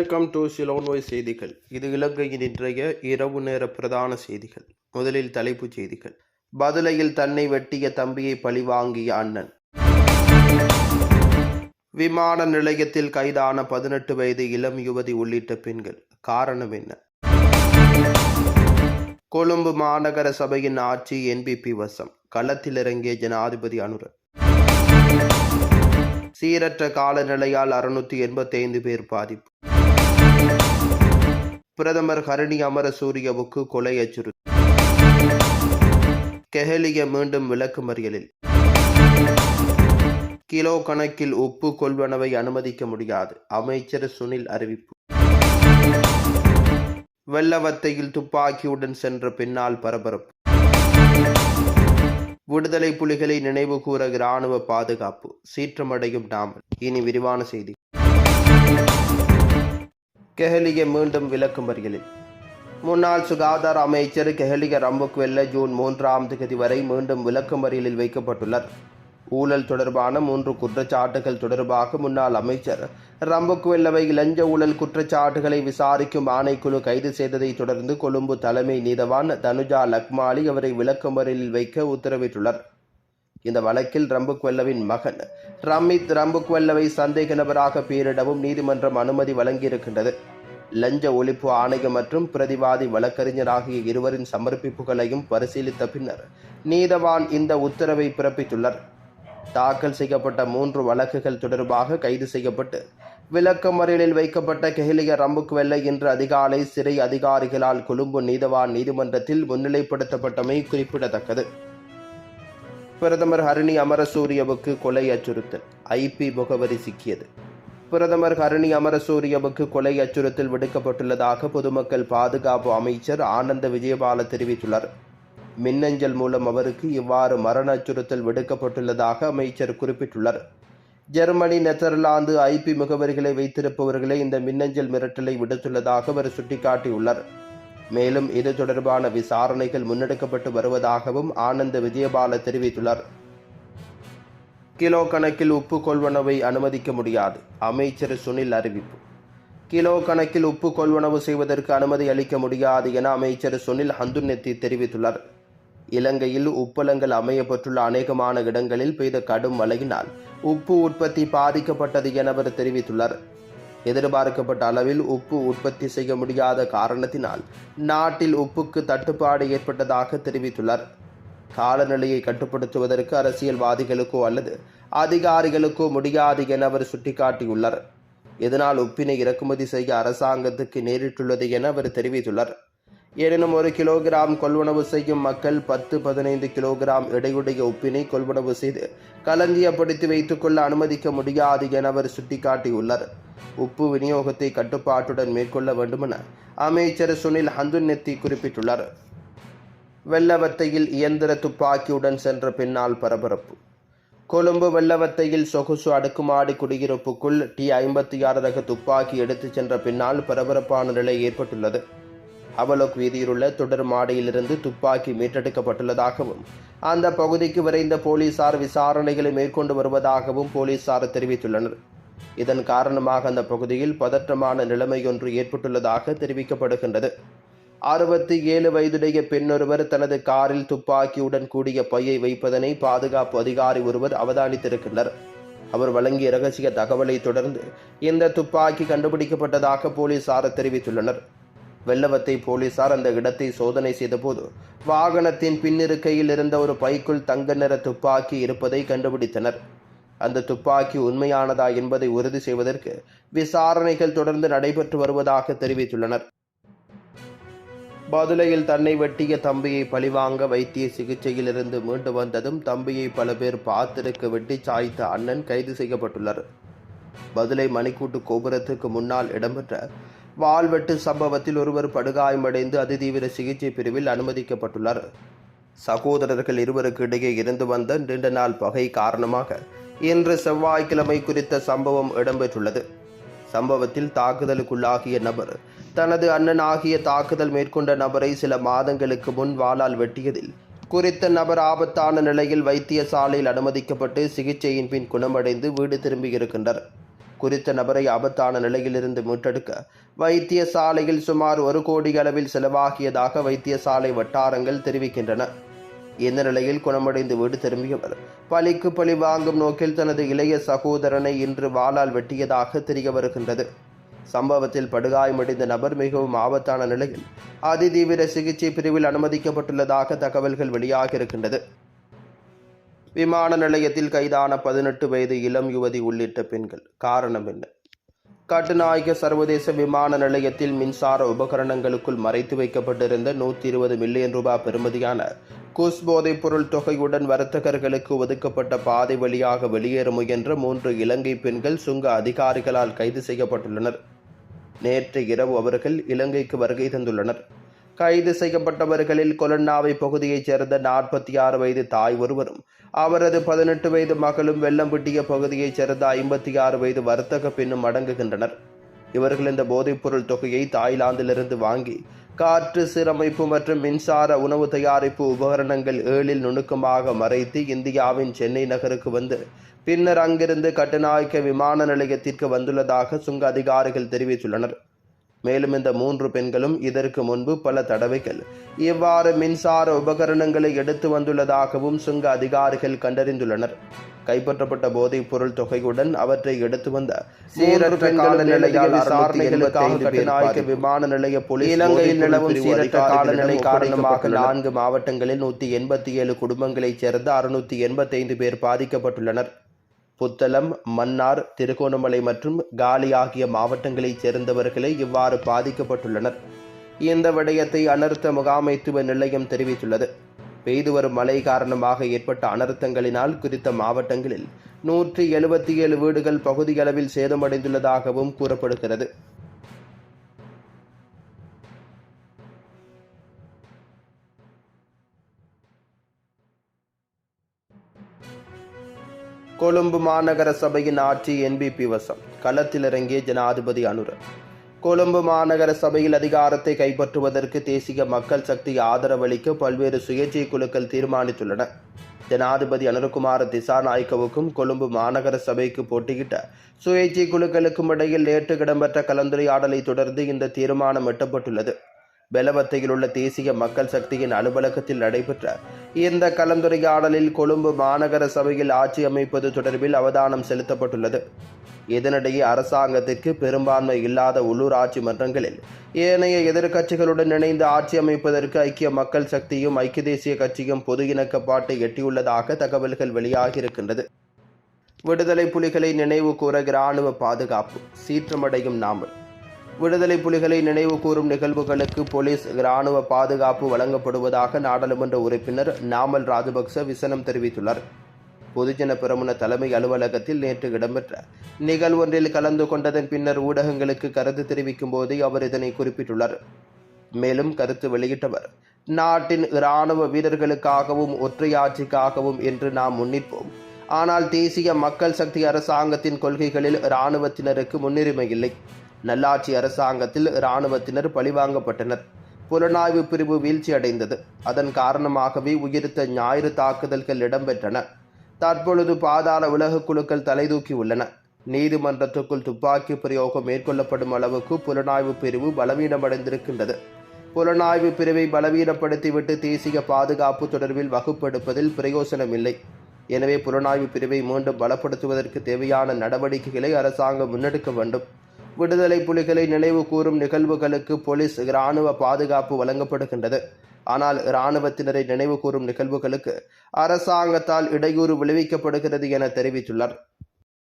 Welcome to சிலோன்வாய் செய்திகள் இது இலங்கையின் இன்றைய இரவு நேர பிரதான செய்திகள். முதலில் தலைப்புச் செய்திகள். பதுளையில் தன்னை வெட்டிய தம்பியை பழிவாங்கிய அண்ணன். விமான நிலையத்தில் கைதான பதினெட்டு வயது இளம் யுவதி உள்ளிட்ட பெண்கள். காரணம் என்ன? கொழும்பு மாநகர சபையின் ஆட்சி என்பிபி வசம். களத்தில் இறங்கிய ஜனாதிபதி அனுர சீரற்ற காலநிலையால் அறுநூத்தி எண்பத்தி ஐந்து பேர் பாதிப்பு. பிரதமர் ஹரணி அமரசூரியவுக்கு கொலை அச்சுறுத்தல். கெஹலிய மீண்டும் விளக்கு மறியலில். கிலோ கணக்கில் உப்பு கொள்வனவை அனுமதிக்க முடியாது அமைச்சர் சுனில் அறிவிப்பு. வெள்ளவத்தையில் துப்பாக்கியுடன் சென்ற பின்னால் பரபரப்பு. விடுதலை புலிகளை நினைவு கூற இராணுவ பாதுகாப்பு சீற்றமடையும் நாமல். இனி விரிவான செய்தி. கெஹலிய மீண்டும் விளக்கும் வரிகளில். முன்னாள் சுகாதார அமைச்சர் கெஹலிய ரம்புக்வெல்ல ஜூன் மூன்றாம் தேதி வரை மீண்டும் விளக்கமறியலில் வைக்கப்பட்டுள்ளார். ஊழல் தொடர்பான மூன்று குற்றச்சாட்டுகள் தொடர்பாக முன்னாள் அமைச்சர் ரம்புக்வெல்லவை லஞ்ச ஊழல் குற்றச்சாட்டுகளை விசாரிக்கும் ஆணைக்குழு கைது செய்ததை தொடர்ந்து கொழும்பு தலைமை நீதவான் தனுஜா லக்மாலி அவரை விளக்கமறியலில் வைக்க உத்தரவிட்டுள்ளார். இந்த வழக்கில் ரம்புக்வெல்லவின் மகன் ரமித் ரம்புக்வெல்லவை சந்தேக நபராக பேரிடவும் நீதிமன்றம் அனுமதி வழங்கியிருக்கின்றது. லஞ்ச ஒழிப்பு ஆணையம் மற்றும் பிரதிவாதி வழக்கறிஞர் ஆகிய இருவரின் சமர்ப்பிப்புகளையும் பரிசீலித்த பின்னர் நீதவான் இந்த உத்தரவை பிறப்பித்துள்ளார். தாக்கல் செய்யப்பட்ட மூன்று வழக்குகள் தொடர்பாக கைது செய்யப்பட்டு விளக்கமறியலில் வைக்கப்பட்ட கெஹிலிய ரம்புக்வெல்லை இன்று அதிகாலை சிறை அதிகாரிகளால் கொழும்பு நீதவான் நீதிமன்றத்தில் முன்னிலைப்படுத்தப்பட்டமை குறிப்பிடத்தக்கது. பிரதமர் ஹரிணி அமரசூரியவுக்கு கொலை அச்சுறுத்தல் ஐபி முகவரி சிக்கியது. பிரதமர் ஹரணி அமரசூரியவுக்கு கொலை அச்சுறுத்தல் விடுக்கப்பட்டுள்ளதாக பொதுமக்கள் பாதுகாப்பு அமைச்சர் ஆனந்த விஜயபால தெரிவித்துள்ளார். மின்னஞ்சல் மூலம் அவருக்கு இவ்வாறு மரண அச்சுறுத்தல் விடுக்கப்பட்டுள்ளதாக அமைச்சர் குறிப்பிட்டுள்ளார். ஜெர்மனி நெதர்லாந்து ஐபி முகவரிகளை வைத்திருப்பவர்களே இந்த மின்னஞ்சல் மிரட்டலை விடுத்துள்ளதாக அவர் சுட்டிக்காட்டியுள்ளார். மேலும் இது தொடர்பான விசாரணைகள் முன்னெடுக்கப்பட்டு வருவதாகவும் ஆனந்த விஜயபால தெரிவித்துள்ளார். கிலோ கணக்கில் உப்பு கொள்வனவை அனுமதிக்க முடியாது. அமைச்சர் சுனில் அறிவிப்பு. கிலோ கணக்கில் உப்பு கொள்வனவு செய்வதற்கு அனுமதி அளிக்க முடியாது என அமைச்சர் சுனில் ஹந்துநெத்தி தெரிவித்துள்ளார். இலங்கையில் உப்பளங்கள் அமையப்பட்டுள்ள அநேகமான இடங்களில் பெய்த கடும் மழையினால் உப்பு உற்பத்தி பாதிக்கப்பட்டது என அவர் தெரிவித்துள்ளார். எதிர்பார்க்கப்பட்ட அளவில் உப்பு உற்பத்தி செய்ய முடியாத காரணத்தினால் நாட்டில் உப்புக்கு தட்டுப்பாடு ஏற்பட்டதாக தெரிவித்துள்ளார். காலநிலையை கட்டுப்படுத்துவதற்கு அரசியல்வாதிகளுக்கோ அல்லது அதிகாரிகளுக்கோ முடியாது என அவர் சுட்டிக்காட்டியுள்ளார். இதனால் உப்பினை இறக்குமதி செய்ய அரசாங்கத்துக்கு நேரிட்டுள்ளது என அவர் தெரிவித்துள்ளார். எனினும் ஒரு கிலோகிராம் கொள்வனவு செய்யும் மக்கள் பத்து பதினைந்து கிலோகிராம் எடையுடைய உப்பினை கொள்வனவு செய்து களஞ்சியப்படுத்தி வைத்துக்கொள்ள அனுமதிக்க முடியாது என அவர் சுட்டிக்காட்டியுள்ளார். உப்பு விநியோகத்தை கட்டுப்பாட்டுடன் மேற்கொள்ள வேண்டுமென அமைச்சர் சுனில் ஹந்துநெத்தி குறிப்பிட்டுள்ளார். வெள்ளவத்தையில் இயந்திர துப்பாக்கியுடன் சென்ற பின்னால் பரபரப்பு. கொழும்பு வெள்ளவத்தையில் சொகுசு அடுக்குமாடி குடியிருப்புக்குள் டி ஐம்பத்தி ஆறு ரக துப்பாக்கி எடுத்துச் சென்ற பின்னால் பரபரப்பான நிலை ஏற்பட்டுள்ளது. அவலோக் வீதியிலுள்ள தொடர் மாடியிலிருந்து துப்பாக்கி மீட்டெடுக்கப்பட்டுள்ளதாகவும் அந்த பகுதிக்கு விரைந்த போலீசார் விசாரணைகளை மேற்கொண்டு வருவதாகவும் போலீசார் தெரிவித்துள்ளனர். இதன் காரணமாக அந்த பகுதியில் பதற்றமான நிலைமையொன்று ஏற்பட்டுள்ளதாக தெரிவிக்கப்படுகின்றது. அறுபத்தி ஏழு வயதுடைய பெண்ணொருவர் தனது காரில் துப்பாக்கியுடன் கூடிய பையை வைப்பதனை பாதுகாப்பு அதிகாரி ஒருவர் அவதானித்திருக்கின்றனர். அவர் வழங்கிய ரகசிய தகவலை தொடர்ந்து இந்த துப்பாக்கி கண்டுபிடிக்கப்பட்டதாக போலீசார் தெரிவித்துள்ளனர். வெள்ளவத்தை போலீசார் அந்த இடத்தை சோதனை செய்தபோது வாகனத்தின் பின்னிருக்கையில் இருந்த ஒரு பைக்குள் தங்க நிற துப்பாக்கி இருப்பதை கண்டுபிடித்தனர். அந்த துப்பாக்கி உண்மையானதா என்பதை உறுதி செய்வதற்கு விசாரணைகள் தொடர்ந்து நடைபெற்று வருவதாக தெரிவித்துள்ளனர். பதுளையில் தன்னை வெட்டிய தம்பியை பழிவாங்க வைத்திய சிகிச்சையிலிருந்து மீண்டு வந்ததும் தம்பியை பல பேர் பார்த்திருக்க வெட்டி சாய்த்த அண்ணன் கைது செய்யப்பட்டுள்ளார். பதுளை மணிக்கூட்டு கோபுரத்துக்கு முன்னால் இடம்பெற்ற வாள்வெட்டு சம்பவத்தில் ஒருவர் படுகாயமடைந்து அதிதீவிர சிகிச்சை பிரிவில் அனுமதிக்கப்பட்டுள்ளார். சகோதரர்கள் இருவருக்கு இடையே இருந்து வந்த நீண்ட நாள் பகை காரணமாக இன்று செவ்வாய்க்கிழமை குறித்த சம்பவம் இடம்பெற்றுள்ளது. சம்பவத்தில் தாக்குதலுக்குள்ளாகிய நபர் தனது அண்ணன் ஆகிய தாக்குதல் மேற்கொண்ட நபரை சில மாதங்களுக்கு முன் வாளால் வெட்டியதில். குறித்த நபர் ஆபத்தான நிலையில் வைத்தியசாலையில் அனுமதிக்கப்பட்டு சிகிச்சையின் பின் குணமடைந்து வீடு திரும்பியிருக்கின்றார் குறித்த நபரை ஆபத்தான நிலையிலிருந்து மீட்டெடுக்க வைத்தியசாலையில் சுமார் ஒரு கோடி அளவில் செலவாகியதாக வைத்தியசாலை வட்டாரங்கள் தெரிவிக்கின்றன. இந்த நிலையில் குணமடைந்து வீடு திரும்பியவர் பழிக்கு பழி வாங்கும் நோக்கில் தனது இளைய சகோதரனை இன்று வாளால் வெட்டியதாக தெரிய வருகின்றது. சம்பவத்தில் படுகாயமடைந்த நபர் மிகவும் ஆபத்தான நிலையில் அதிதீவிர சிகிச்சை பிரிவில் அனுமதிக்கப்பட்டுள்ளதாக தகவல்கள் வெளியாகியிருக்கின்றது விமான நிலையத்தில் கைதான பதினெட்டு வயது இளம் யுவதி உள்ளிட்ட பெண்கள். காரணம் என்ன? கட்டுநாயக சர்வதேச விமான நிலையத்தில் மின்சார உபகரணங்களுக்குள் மறைத்து வைக்கப்பட்டிருந்த நூற்றி இருபது மில்லியன் ரூபாய் பெறுமதியான குஸ் போதைப் பொருள் தொகையுடன் வர்த்தகர்களுக்கு ஒதுக்கப்பட்ட பாதை வழியாக வெளியேற முயன்ற மூன்று இலங்கை பெண்கள் சுங்க அதிகாரிகளால் கைது செய்யப்பட்டுள்ளனர். நேற்று இரவு அவர்கள் இலங்கைக்கு வருகை தந்துள்ளனர். கைது செய்யப்பட்டவர்களில் கொலன்னாவை பகுதியைச் சேர்ந்த நாற்பத்தி ஆறு வயது தாய் ஒருவரும் அவரது பதினெட்டு வயது மகளும் வெள்ளம்பட்டிய பகுதியைச் சேர்ந்த ஐம்பத்தி ஆறு வயது வர்த்தக பெண்ணும் அடங்குகின்றனர். இவர்கள் இந்த போதைப்பொருள் தொகையை தாய்லாந்திலிருந்து வாங்கி காற்று சீரமைப்பு மற்றும் மின்சார உணவு தயாரிப்பு உபகரணங்கள் ஏழில் நுணுக்கமாக மறைத்து இந்தியாவின் சென்னை நகருக்கு வந்து பின்னர் அங்கிருந்து கட்டுநாயக்க விமான நிலையத்திற்கு வந்துள்ளதாக சுங்க அதிகாரிகள் தெரிவித்துள்ளனர். மேலும் இந்த மூன்று பெண்களும் இதற்கு முன்பு பல தடவைகள் இவ்வாறு மின்சார உபகரணங்களை எடுத்து வந்துள்ளதாகவும் சுங்க அதிகாரிகள் கண்டறிந்துள்ளனர். கைப்பற்றப்பட்ட போதைப் பொருள் தொகையுடன் அவற்றை எடுத்து வந்த சீரற்ற காலநிலையால் விசாரணைகளுக்காக கட்டுநாயக்க விமான நிலைய போலீஸ் இலங்கையில் நிலவும் சீரற்ற காலநிலை காரணமாக நான்கு மாவட்டங்களில் நூற்றி எண்பத்தி ஏழு குடும்பங்களைச் சேர்ந்த அறுநூற்றி எண்பத்தைந்து பேர் பாதிக்கப்பட்டுள்ளனர். புத்தளம் மன்னார் திருகோணமலை மற்றும் காலி ஆகிய மாவட்டங்களைச் சேர்ந்தவர்களே இவ்வாறு பாதிக்கப்பட்டுள்ளனர். இந்த விடயத்தை அனர்த்த முகாமைத்துவ நிலையம் தெரிவித்துள்ளது. பெய்து வரும் மழை காரணமாக ஏற்பட்ட அனர்த்தங்களினால் குறித்த மாவட்டங்களில் நூற்றி எழுபத்தி ஏழு வீடுகள் பகுதியளவில் சேதமடைந்துள்ளதாகவும் கூறப்படுகிறது. கொழும்பு மாநகர சபையின் ஆட்சி என்பிபி வசம். களத்தில் இறங்கிய ஜனாதிபதி அனுர கொழும்பு மாநகர சபையில் அதிகாரத்தை கைப்பற்றுவதற்கு தேசிய மக்கள் சக்தி ஆதரவளிக்க பல்வேறு சுயேட்சை குழுக்கள் தீர்மானித்துள்ளன. ஜனாதிபதி அனுரகுமார திசாநாயக்கவுக்கும் கொழும்பு மாநகர சபைக்கு போட்டியிட்ட சுயேட்சை குழுக்களுக்கும் இடையில் நேற்று இடம்பெற்ற கலந்துரையாடலை தொடர்ந்து இந்த தீர்மானம் எட்டப்பட்டுள்ளது. பெலவத்தையில் உள்ள தேசிய மக்கள் சக்தியின் அலுவலகத்தில் நடைபெற்ற இந்த கலந்துரையாடலில் கொழும்பு மாநகர சபையில் ஆட்சி அமைப்பது தொடர்பில் அவதானம் செலுத்தப்பட்டுள்ளது. இதனிடையே அரசாங்கத்திற்கு பெரும்பான்மை இல்லாத உள்ளூராட்சி மன்றங்களில் ஏனைய எதிர்க்கட்சிகளுடன் இணைந்து ஆட்சி அமைப்பதற்கு ஐக்கிய மக்கள் சக்தியும் ஐக்கிய தேசிய கட்சியும் பொது இணக்கப்பாட்டை எட்டியுள்ளதாக தகவல்கள் வெளியாகியிருக்கின்றது. விடுதலை புலிகளை நினைவு கூற இராணுவ பாதுகாப்பு சீற்றமடையும் நாமல் விடுதலை புலிகளை நினைவு கூறும் நிகழ்வுகளுக்கு போலீஸ் இராணுவ பாதுகாப்பு வழங்கப்படுவதாக நாடாளுமன்ற உறுப்பினர் நாமல் ராஜபக்ச விசனம் தெரிவித்துள்ளார். பொதுஜன பிரமுன தலைமை அலுவலகத்தில் நேற்று இடம்பெற்ற நிகழ்வொன்றில் கலந்து கொண்டதன் பின்னர் ஊடகங்களுக்கு கருத்து தெரிவிக்கும் போதே அவர் இதனை குறிப்பிட்டுள்ளார். மேலும் கருத்து வெளியிட்டவர் நாட்டின் இராணுவ வீரர்களுக்காகவும் ஒற்றையாட்சிக்காகவும் என்று நாம் முன்னிற்போம். ஆனால் தேசிய மக்கள் சக்தி அரசாங்கத்தின் கொள்கைகளில் இராணுவத்தினருக்கு முன்னுரிமை இல்லை. நல்லாட்சி அரசாங்கத்தில் இராணுவத்தினர் பழிவாங்கப்பட்டனர். புலனாய்வு பிரிவு வீழ்ச்சியடைந்தது. அதன் காரணமாகவே உயிர்த்த ஞாயிறு தாக்குதல்கள் இடம்பெற்றன. தற்பொழுது பாதாள உலக குழுக்கள் தலைதூக்கி உள்ளன. நீதிமன்றத்துக்குள் துப்பாக்கி பிரயோகம் மேற்கொள்ளப்படும் அளவுக்கு புலனாய்வு பிரிவு பலவீனமடைந்திருக்கின்றது. புலனாய்வு பிரிவை பலவீனப்படுத்திவிட்டு தேசிய பாதுகாப்பு தொடர்பில் வகுப்பெடுப்பதில் பிரயோசனமில்லை. எனவே புலனாய்வு பிரிவை மீண்டும் பலப்படுத்துவதற்கு தேவையான நடவடிக்கைகளை அரசாங்கம் முன்னெடுக்க வேண்டும். விடுதலை புலிகளை நினைவு கூறும் நிகழ்வுகளுக்கு போலீஸ் இராணுவ பாதுகாப்பு வழங்கப்படுகின்றது. ஆனால் இராணுவத்தினரை நினைவு கூறும் நிகழ்வுகளுக்கு அரசாங்கத்தால் இடையூறு விளைவிக்கப்படுகிறது என தெரிவித்துள்ளார்.